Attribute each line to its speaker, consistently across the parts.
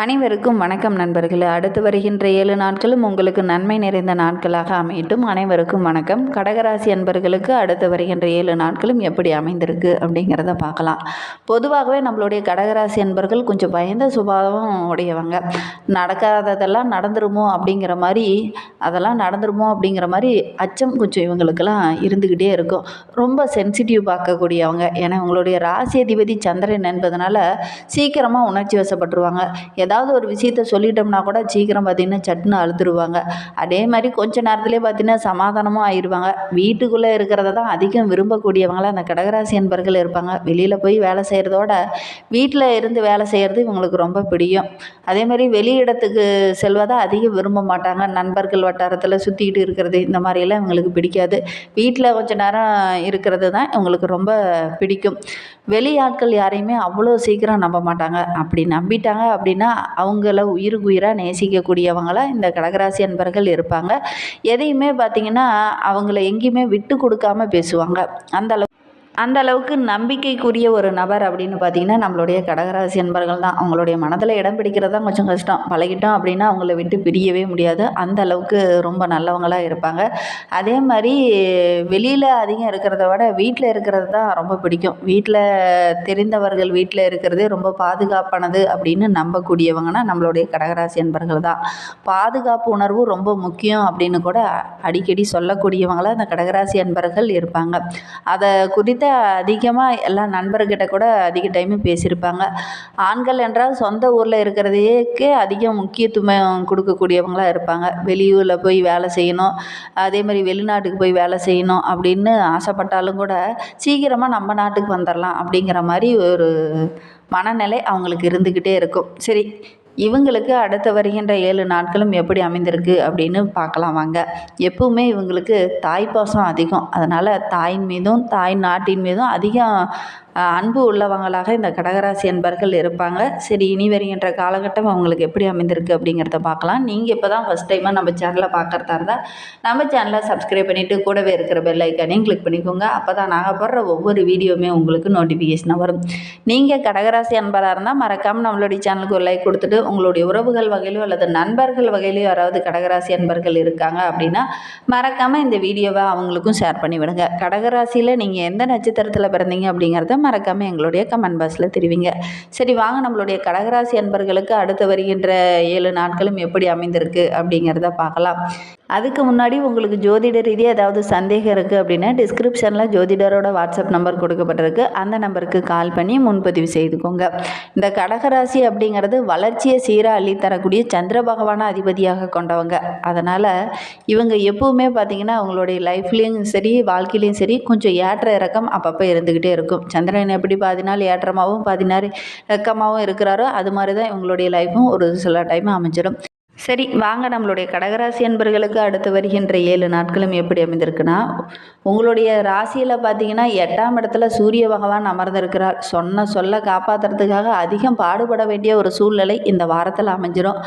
Speaker 1: அனைவருக்கும் வணக்கம் நண்பர்களே. அடுத்து வருகின்ற ஏழு நாட்களும் உங்களுக்கு நன்மை நிறைந்த நாட்களாக அமையட்டும். அனைவருக்கும் வணக்கம். கடகராசி அன்பர்களுக்கு அடுத்து வருகின்ற ஏழு நாட்களும் எப்படி அமைந்திருக்கு அப்படிங்கிறத பார்க்கலாம். பொதுவாகவே நம்மளுடைய கடகராசி அன்பர்கள் கொஞ்சம் பயந்த சுபாவம் உடையவங்க. நடக்காததெல்லாம் நடந்துருமோ அப்படிங்கிற மாதிரி அதெல்லாம் நடந்துருமோ அப்படிங்கிற மாதிரி அச்சம் கொஞ்சம் இவங்களுக்கெல்லாம் இருந்துக்கிட்டே இருக்கும். ரொம்ப சென்சிட்டிவ் பார்க்கக்கூடியவங்க. ஏன்னா உங்களுடைய ராசி அதிபதி சந்திரன் என்பதனால சீக்கிரமாக உணர்ச்சி வசப்பட்டுருவாங்க. ஏதாவது ஒரு விஷயத்த சொல்லிட்டோம்னா கூட சீக்கிரம் பார்த்திங்கன்னா சட்டுன்னு அழுதுருவாங்க. அதே மாதிரி கொஞ்ச நேரத்துலேயே பார்த்திங்கன்னா சமாதானமும் ஆயிடுவாங்க வீட்டுக்குள்ளே இருக்கிறத தான் அதிகம் விரும்பக்கூடியவங்களாம் அந்த கடகராசி என்பர்கள் இருப்பாங்க. வெளியில் போய் வேலை செய்கிறதோட வீட்டில் இருந்து வேலை செய்கிறது இவங்களுக்கு ரொம்ப பிடிக்கும். அதே மாதிரி வெளி இடத்துக்கு செல்வதை அதிகம் விரும்ப மாட்டாங்க. நண்பர்கள் வட்டாரத்தில் சுற்றிக்கிட்டு இருக்கிறது இந்த மாதிரியெல்லாம் இவங்களுக்கு பிடிக்காது. வீட்டில் கொஞ்சம் நேரம் இருக்கிறது தான் இவங்களுக்கு ரொம்ப பிடிக்கும். வெளி ஆட்கள் யாரையுமே அவ்வளோ சீக்கிரம் நம்ப மாட்டாங்க. அப்படி நம்பிட்டாங்க அப்படின்னா அவங்கள உயிருக்குயிராக நேசிக்கக்கூடியவங்களாக இந்த கடகராசி அன்பர்கள் இருப்பாங்க. எதையுமே பார்த்திங்கன்னா அவங்கள எங்கேயுமே விட்டு கொடுக்காம பேசுவாங்க. அந்த அளவு அந்த அளவுக்கு நம்பிக்கைக்குரிய ஒரு நபர் அப்படின்னு பார்த்தீங்கன்னா நம்மளுடைய கடகராசி அன்பர்கள் தான். அவங்களுடைய மனதில் இடம் பிடிக்கிறது தான் கொஞ்சம் கஷ்டம். பழகிட்டோம் அப்படின்னா அவங்கள விட்டு பிரியவே முடியாது. அந்த அளவுக்கு ரொம்ப நல்லவங்களாக இருப்பாங்க. அதே மாதிரி வெளியில் அதிகம் இருக்கிறத விட வீட்டில் இருக்கிறது தான் ரொம்ப பிடிக்கும். வீட்டில் தெரிந்தவர்கள் வீட்டில் இருக்கிறதே ரொம்ப பாதுகாப்பானது அப்படின்னு நம்பக்கூடியவங்கன்னா நம்மளுடைய கடகராசி அன்பர்கள் தான். பாதுகாப்பு உணர்வு ரொம்ப முக்கியம் அப்படின்னு கூட அடிக்கடி சொல்லக்கூடியவங்களாக அந்த கடகராசி அன்பர்கள் இருப்பாங்க. அதை குறித்த அதிகமாக எல்லா நண்பர்கிட்ட கூட அதிக டைமு பேசியிருப்பாங்க. ஆண்கள் என்றால் சொந்த ஊரில் இருக்கிறதையே அதிக முக்கியத்துவம் கொடுக்கக்கூடியவங்களாக இருப்பாங்க. வெளியூரில் போய் வேலை செய்யணும். அதே மாதிரி வெளிநாட்டுக்கு போய் வேலை செய்யணும் அப்படின்னு ஆசைப்பட்டாலும் கூட சீக்கிரமாக நம்ம நாட்டுக்கு வந்துடலாம் அப்படிங்கிற மாதிரி ஒரு மனநிலை அவங்களுக்கு இருந்துக்கிட்டே இருக்கும். சரி இவங்களுக்கு அடுத்து வருகின்ற ஏழு நாட்களும் எப்படி அமைந்திருக்கு அப்படின்னு பார்க்கலாம் வாங்க. எப்பவுமே இவங்களுக்கு தாய்ப்பாசம் அதிகம். அதனால் தாயின் மீதும் தாய் நாட்டின் மீதும் அதிகம் அன்பு உள்ளவங்களாக இந்த கடகராசி அன்பர்கள் இருப்பாங்க. சரி இனி வருகின்ற காலகட்டம் அவங்களுக்கு எப்படி அமைந்திருக்கு அப்படிங்கிறத பார்க்கலாம். நீங்கள் இப்போ தான் ஃபஸ்ட் டைமாக நம்ம சேனலை பார்க்குறதா இருந்தால் நம்ம சேனலை சப்ஸ்கிரைப் பண்ணிவிட்டு கூடவே இருக்கிற பெல் ஐக்கானையும் கிளிக் பண்ணிக்கோங்க. அப்போ தான் நாங்கள் போடுற ஒவ்வொரு வீடியோவுமே உங்களுக்கு நோட்டிஃபிகேஷனாக வரும். நீங்கள் கடகராசி அன்பராக இருந்தால் மறக்காமல் நம்மளுடைய சேனலுக்கு ஒரு லைக் கொடுத்துட்டு உங்களுடைய உறவுகள் வகையிலோ அல்லது நண்பர்கள் வகையிலோ யாராவது கடகராசி அன்பர்கள் இருக்காங்க அப்படின்னா மறக்காமல் இந்த வீடியோவை அவங்களுக்கும் ஷேர் பண்ணிவிடுங்க. கடகராசியில் நீங்கள் எந்த நட்சத்திரத்தில் பிறந்தீங்க அப்படிங்கிறத மறக்காமல் எங்களுடைய கமெண்ட் பாக்ஸில் தெரிவிங்க. சரி வாங்க நம்மளுடைய கடகராசி அன்பர்களுக்கு அடுத்து வருகின்ற ஏழு நாட்களும் எப்படி அமைந்திருக்கு அப்படிங்கிறத பார்க்கலாம். அதுக்கு முன்னாடி உங்களுக்கு ஜோதிட ரீதியாக ஏதாவது சந்தேகம் இருக்குது அப்படின்னா டிஸ்கிரிப்ஷனில் ஜோதிடரோட வாட்ஸ்அப் நம்பர் கொடுக்கப்பட்டிருக்கு. அந்த நம்பருக்கு கால் பண்ணி முன்பதிவு செய்துக்கோங்க. இந்த கடகராசி அப்படிங்கிறது வளர்ச்சியை சீராக அள்ளித்தரக்கூடிய சந்திர பகவான அதிபதியாக கொண்டவங்க. அதனால் இவங்க எப்பவுமே பார்த்திங்கன்னா அவங்களுடைய லைஃப்லேயும் சரி வாழ்க்கையிலையும் சரி கொஞ்சம் ஏற்ற இறக்கம் அப்பப்போ இருந்துக்கிட்டே இருக்கும். சந்திரன் எப்படி பாதி நாள் ஏற்றமாகவும் பாதி நாள் இறக்கமாகவும் இருக்கிறாரோ அது மாதிரி தான் இவங்களுடைய லைஃப்பும் ஒரு சில டைம் அமைஞ்சிடும். சரி வாங்க. நம்மளுடைய கடகராசி அன்பர்களுக்கு அடுத்து வருகின்ற ஏழு நாட்களும் எப்படி அமைந்திருக்குன்னா உங்களுடைய ராசியில் பார்த்தீங்கன்னா எட்டாம் இடத்துல சூரிய பகவான் அமர்ந்திருக்கிறார். சொன்ன சொல்ல காப்பாற்றுறதுக்காக அதிகம் பாடுபட வேண்டிய ஒரு சூழ்நிலை இந்த வாரத்தில் அமைஞ்சிடும்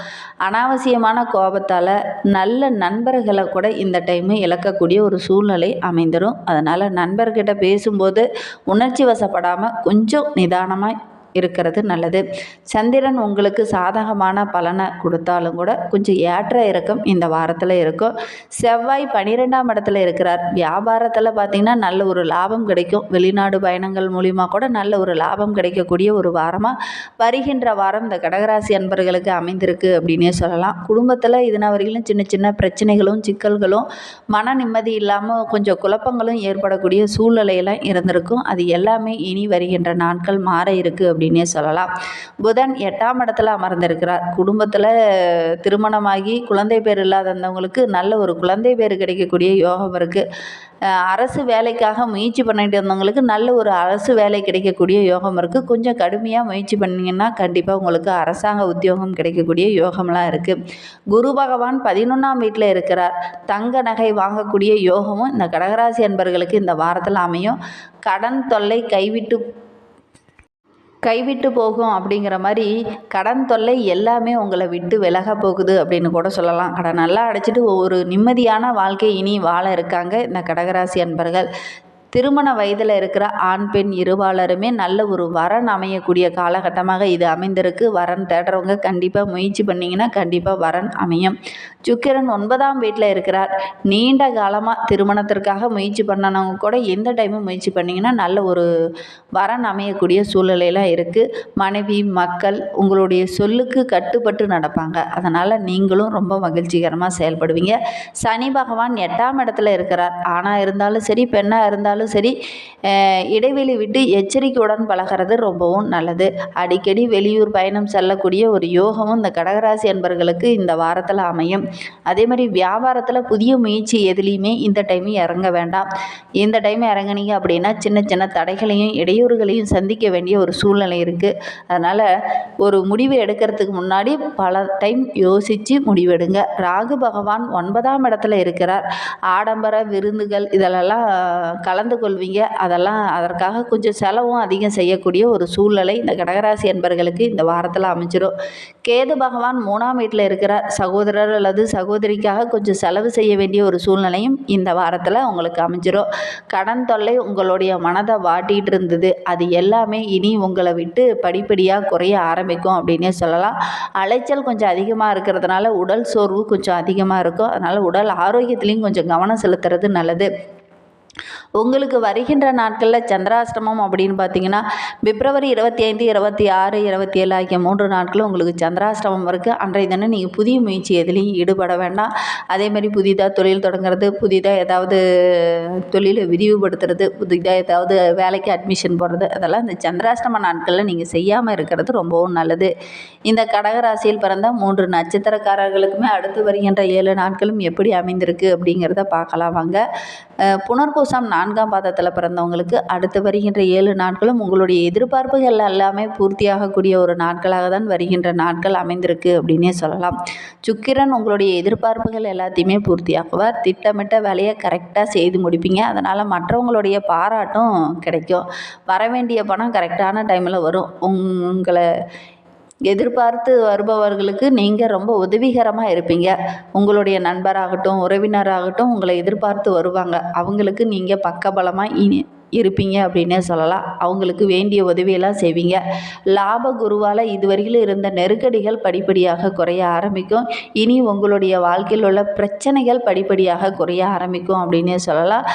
Speaker 1: அனாவசியமான கோபத்தால் நல்ல நண்பர்களை கூட இந்த டைமு இழக்கக்கூடிய ஒரு சூழ்நிலை அமைந்துடும் அதனால் நண்பர்கிட்ட பேசும்போது உணர்ச்சி வசப்படாமல் கொஞ்சம் நிதானமாக இருக்கிறது நல்லது. சந்திரன் உங்களுக்கு சாதகமான பலனை கொடுத்தாலும் கூட கொஞ்சம் ஏற்ற இறக்கம் இந்த வாரத்தில் இருக்கும். செவ்வாய் பன்னிரெண்டாம் இடத்துல இருக்கிறார். வியாபாரத்தில் பார்த்திங்கன்னா நல்ல ஒரு லாபம் கிடைக்கும். வெளிநாடு பயணங்கள் மூலிமா கூட நல்ல ஒரு லாபம் கிடைக்கக்கூடிய ஒரு வாரமாக வருகின்ற வாரம் இந்த கடகராசி அன்பர்களுக்கு அமைந்திருக்கு அப்படின்னே சொல்லலாம். குடும்பத்தில் இதுனா வரையிலும் சின்ன சின்ன பிரச்சனைகளும் சிக்கல்களும் மன நிம்மதி இல்லாமல் கொஞ்சம் குழப்பங்களும் ஏற்படக்கூடிய சூழ்நிலையெல்லாம் இருந்திருக்கும். அது எல்லாமே இனி வருகின்ற நாட்கள் மாற இருக்குது அப்படின்னே சொல்லலாம். புதன் எட்டாம் இடத்துல அமர்ந்திருக்கிறார். குடும்பத்தில் திருமணமாகி குழந்தை பேர் இல்லாதவங்களுக்கு நல்ல ஒரு குழந்தை பேர் கிடைக்கக்கூடிய யோகம் இருக்குது அரசு வேலைக்காக முயற்சி பண்ணிட்டு இருந்தவங்களுக்கு நல்ல ஒரு அரசு வேலை கிடைக்கக்கூடிய யோகம் இருக்குது கொஞ்சம் கடுமையாக முயற்சி பண்ணிங்கன்னா கண்டிப்பாக உங்களுக்கு அரசாங்க உத்தியோகம் கிடைக்கக்கூடிய யோகம்லாம் இருக்குது குரு பகவான் பதினொன்றாம் வீட்டில் இருக்கிறார். தங்க நகை வாங்கக்கூடிய யோகமும் இந்த கடகராசி அன்பர்களுக்கு இந்த வாரத்தில் அமையும். கடன் தொல்லை கைவிட்டு கைவிட்டு போகும் அப்படிங்கிற மாதிரி கடன் தொல்லை எல்லாமே உங்களை விட்டு விலக போகுது அப்படின்னு கூட சொல்லலாம். கடன் நல்லா அடைச்சிட்டு ஒரு நிம்மதியான வாழ்க்கை இனி வாழ இருக்காங்க இந்த கடகராசி அன்பர்கள். திருமண வயதில் இருக்கிற ஆண் பெண் இருபாலருமே நல்ல ஒரு வரன் அமையக்கூடிய காலகட்டமாக இது அமைந்திருக்கு. வரன் தேடுறவங்க கண்டிப்பாக முயற்சி பண்ணிங்கன்னா கண்டிப்பாக வரன் அமையும். சுக்கிரன் ஒன்பதாம் வீட்டில் இருக்கிறார். நீண்ட காலமாக திருமணத்திற்காக முயற்சி பண்ணனவங்க கூட எந்த டைமும் முயற்சி பண்ணிங்கன்னா நல்ல ஒரு வரன் அமையக்கூடிய சூழ்நிலையெல்லாம் இருக்குது மனைவி மக்கள் உங்களுடைய சொல்லுக்கு கட்டுப்பட்டு நடப்பாங்க. அதனால் நீங்களும் ரொம்ப மகிழ்ச்சிகரமாக செயல்படுவீங்க. சனி பகவான் எட்டாம் இடத்துல இருக்கிறார். ஆணாக இருந்தாலும் சரி பெண்ணாக இருந்தாலும் சரி இடைவெளி விட்டு எச்சரிக்கையுடன் பழகிறது ரொம்பவும் நல்லது. அடிக்கடி வெளியூர் பயணம் செல்லக்கூடிய ஒரு யோகமும் இந்த கடகராசி அன்பர்களுக்கு இந்த வாரத்தில் அமையும். அதே மாதிரி வியாபாரத்தில் புதிய முயற்சி எதுலேயுமே இந்த டைம் இறங்க வேண்டாம். இந்த டைம் இறங்குனீங்க அப்படின்னா சின்ன சின்ன தடைகளையும் இடையூறுகளையும் சந்திக்க வேண்டிய ஒரு சூழ்நிலை இருக்குது அதனால் ஒரு முடிவு எடுக்கிறதுக்கு முன்னாடி பல டைம் யோசித்து முடிவெடுங்க. ராகு பகவான் ஒன்பதாம் இடத்துல இருக்கிறார். ஆடம்பர விருந்துகள் இதிலெல்லாம் கலந்து கொள்வீங்க. அதெல்லாம் அதற்காக கொஞ்சம் செலவும் அதிகம் செய்யக்கூடிய ஒரு சூழ்நிலை இந்த கடகராசி என்பர்களுக்கு இந்த வாரத்தில் அமைஞ்சிடும் கேது பகவான் மூணாம் வீட்டில் இருக்கிற சகோதரர் அல்லது சகோதரிக்காக கொஞ்சம் செலவு செய்ய வேண்டிய ஒரு சூழ்நிலையும் இந்த வாரத்தில் உங்களுக்கு அமைஞ்சிரும். கடன் தொல்லை உங்களுடைய மனதை வாட்டிகிட்டு இருந்தது. அது எல்லாமே இனி உங்களை விட்டு படிப்படியாக குறைய ஆரம்பிக்கும் அப்படின்னே சொல்லலாம். அலைச்சல் கொஞ்சம் அதிகமாக இருக்கிறதுனால உடல் சோர்வு கொஞ்சம் அதிகமாக இருக்கும். அதனால் உடல் ஆரோக்கியத்துலேயும் கொஞ்சம் கவனம் செலுத்துறது நல்லது. உங்களுக்கு வருகின்ற நாட்களில் சந்திராஷ்டமம் அப்படின்னு பார்த்தீங்கன்னா பிப்ரவரி இருபத்தி ஐந்து இருபத்தி ஆறு இருபத்தி ஏழு ஆகிய மூன்று நாட்களும் உங்களுக்கு சந்திராஷ்டமம் இருக்குது அன்றைய தினம் நீங்கள் புதிய முயற்சி எதுலேயும் ஈடுபட வேண்டாம். அதே மாதிரி புதிதாக தொழில் தொடங்குறது புதிதாக ஏதாவது தொழிலை விரிவுபடுத்துறது புதிதாக ஏதாவது வேலைக்கு அட்மிஷன் போடுறது அதெல்லாம் இந்த சந்திராஷ்டம நாட்களில் நீங்கள் செய்யாமல் இருக்கிறது ரொம்பவும் நல்லது. இந்த கடகராசியில் பிறந்த மூன்று நட்சத்திரக்காரர்களுக்குமே அடுத்து வருகின்ற ஏழு நாட்களும் எப்படி அமைந்திருக்கு அப்படிங்கிறத பார்க்கலாம் வாங்க. புனர் புனர்பூசம் நான்காம் பாதத்தில் பிறந்தவங்களுக்கு அடுத்து வருகின்ற ஏழு நாட்களும் உங்களுடைய எதிர்பார்ப்புகள் எல்லாமே பூர்த்தியாகக்கூடிய ஒரு நாட்களாக தான் வருகின்ற நாட்கள் அமைந்திருக்கு அப்படின்னே சொல்லலாம். சுக்கிரன் உங்களுடைய எதிர்பார்ப்புகள் எல்லாத்தையுமே பூர்த்தியாக்குவார். திட்டமிட்ட வேலையை கரெக்டாக செய்து முடிப்பீங்க. அதனால் மற்றவங்களுடைய பாராட்டும் கிடைக்கும். வர வேண்டிய பணம் கரெக்டான டைமில் வரும். உங்களை எதிர்பார்த்து வருபவர்களுக்கு நீங்கள் ரொம்ப உதவிகரமாக இருப்பீங்க. உங்களுடைய நண்பராகட்டும் உறவினராகட்டும் உங்களை எதிர்பார்த்து வருவாங்க. அவங்களுக்கு நீங்கள் பக்கபலமாக இனி இருப்பீங்க அப்படின்னே சொல்லலாம். அவங்களுக்கு வேண்டிய உதவியெல்லாம் செய்வீங்க. லாப குருவால் இதுவரையிலும் இருந்த நெருக்கடிகள் படிப்படியாக குறைய ஆரம்பிக்கும். இனி உங்களுடைய வாழ்க்கையில் உள்ள பிரச்சனைகள் படிப்படியாக குறைய ஆரம்பிக்கும் அப்படின்னே சொல்லலாம்.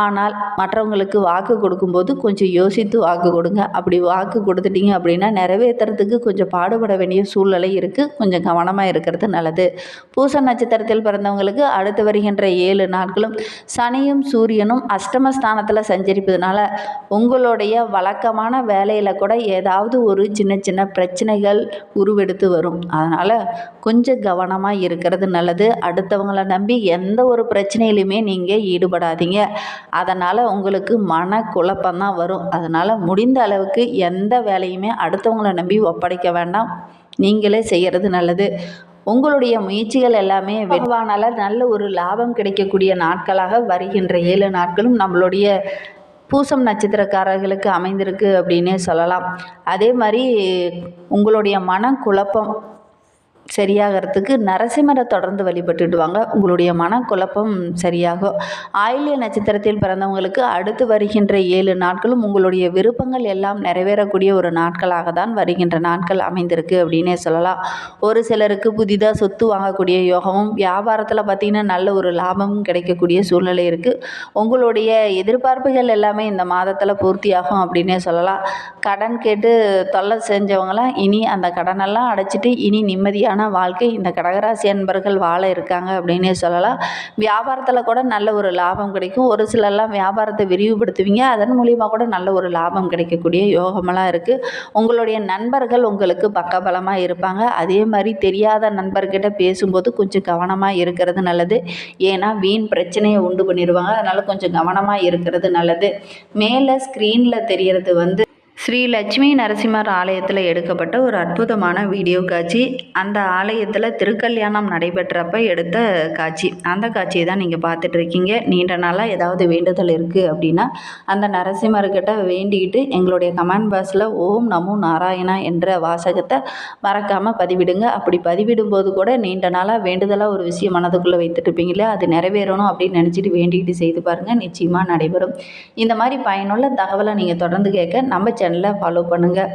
Speaker 1: ஆனால் மற்றவங்களுக்கு வாக்கு கொடுக்கும்போது கொஞ்சம் யோசித்து வாக்கு கொடுங்க. அப்படி வாக்கு கொடுத்துட்டீங்க அப்படின்னா நிறைவேற்றுறதுக்கு கொஞ்சம் பாடுபட வேண்டிய சூழ்நிலை இருக்குது கொஞ்சம் கவனமாக இருக்கிறது நல்லது. பூச நட்சத்திரத்தில் பிறந்தவங்களுக்கு அடுத்து வருகின்ற ஏழு நாட்களும் சனியும் சூரியனும் அஷ்டமஸ்தானத்தில் இருக்கிறதுனால உங்களுடைய வழக்கமான வேலையில் கூட ஏதாவது ஒரு சின்ன சின்ன பிரச்சனைகள் உருவெடுத்து வரும். அதனால் கொஞ்சம் கவனமாக இருக்கிறது நல்லது. அடுத்தவங்களை நம்பி எந்த ஒரு பிரச்சனையிலுமே நீங்கள் ஈடுபடாதீங்க. அதனால் உங்களுக்கு மன குழப்பம்தான் வரும். அதனால் முடிந்த அளவுக்கு எந்த வேலையுமே அடுத்தவங்களை நம்பி ஒப்படைக்க வேண்டாம். நீங்களே செய்கிறது நல்லது. உங்களுடைய முயற்சிகள் எல்லாமே வெகுவானால் நல்ல ஒரு லாபம் கிடைக்கக்கூடிய நாட்களாக வருகின்ற ஏழு நாட்களும் நம்மளுடைய பூசம் நட்சத்திரக்காரர்களுக்கு அமைந்திருக்கு அப்படின்னே சொல்லலாம். அதே மாதிரி உங்களுடைய மனக்குழப்பம் சரியாகிறதுக்கு நரசிம்மரை தொடர்ந்து வழிபட்டுட்டு வாங்க உங்களுடைய மனக்குழப்பம் சரியாகும். ஆயில்ய நட்சத்திரத்தில் பிறந்தவங்களுக்கு அடுத்து வருகின்ற ஏழு நாட்களும் உங்களுடைய விருப்பங்கள் எல்லாம் நிறைவேறக்கூடிய ஒரு நாட்களாக தான் வருகின்ற நாட்கள் அமைந்திருக்கு அப்படின்னே சொல்லலாம். ஒரு சிலருக்கு புதிதாக சொத்து வாங்கக்கூடிய யோகமும் வியாபாரத்தில் பார்த்திங்கன்னா நல்ல ஒரு லாபமும் கிடைக்கக்கூடிய சூழ்நிலை இருக்குது உங்களுடைய எதிர்பார்ப்புகள் எல்லாமே இந்த மாதத்தில் பூர்த்தியாகும் அப்படின்னே சொல்லலாம். கடன் கேட்டு தொல்லை செஞ்சவங்களாம் இனி அந்த கடனெல்லாம் அடைச்சிட்டு இனி நிம்மதியாக நிம்மதியான வாழ்க்கை இந்த கடகராசி அன்பர்கள் வாழ இருக்காங்க அப்படின்னே சொல்லலாம். வியாபாரத்தில் கூட நல்ல ஒரு லாபம் கிடைக்கும். ஒரு சிலர்லாம் வியாபாரத்தை விரிவுபடுத்துவீங்க. அதன் மூலிமா கூட நல்ல ஒரு லாபம் கிடைக்கக்கூடிய யோகமெல்லாம் இருக்குது உங்களுடைய நண்பர்கள் உங்களுக்கு பக்கபலமாக இருப்பாங்க. அதே மாதிரி தெரியாத நண்பர்கிட்ட பேசும்போது கொஞ்சம் கவனமாக இருக்கிறது நல்லது. ஏன்னா வீண் பிரச்சனையை உண்டு பண்ணிடுவாங்க. அதனால் கொஞ்சம் கவனமாக இருக்கிறது நல்லது. மேலே ஸ்க்ரீனில் தெரிகிறது வந்து ஸ்ரீ லட்சுமி நரசிம்மர் ஆலயத்தில் எடுக்கப்பட்ட ஒரு அற்புதமான வீடியோ காட்சி. அந்த ஆலயத்தில் திருக்கல்யாணம் நடைபெற்றப்ப எடுத்த காட்சி. அந்த காட்சியை தான் நீங்கள் பார்த்துட்ருக்கீங்க. நீண்ட நாளாக ஏதாவது வேண்டுதல் இருக்குது அப்படின்னா அந்த நரசிம்மர்கிட்ட வேண்டிக்கிட்டு எங்களுடைய கமெண்ட் பாக்ஸில் ஓம் நமோ நாராயணா என்ற வாசகத்தை மறக்காமல் பதிவிடுங்க. அப்படி பதிவிடும்போது கூட நீண்ட நாளாக வேண்டுதலாக ஒரு விஷயம் மனதுக்குள்ளே வைத்துட்டுருப்பீங்களே அது நிறைவேறணும் அப்படின்னு நினச்சிட்டு வேண்டிக்கிட்டு செய்து பாருங்கள் நிச்சயமாக நடைபெறும். இந்த மாதிரி பயனுள்ள தகவலை நீங்கள் தொடர்ந்து கேட்க நம்ம சேனலை ஃபாலோ பண்ணுங்கள்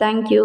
Speaker 1: தேங்க்யூ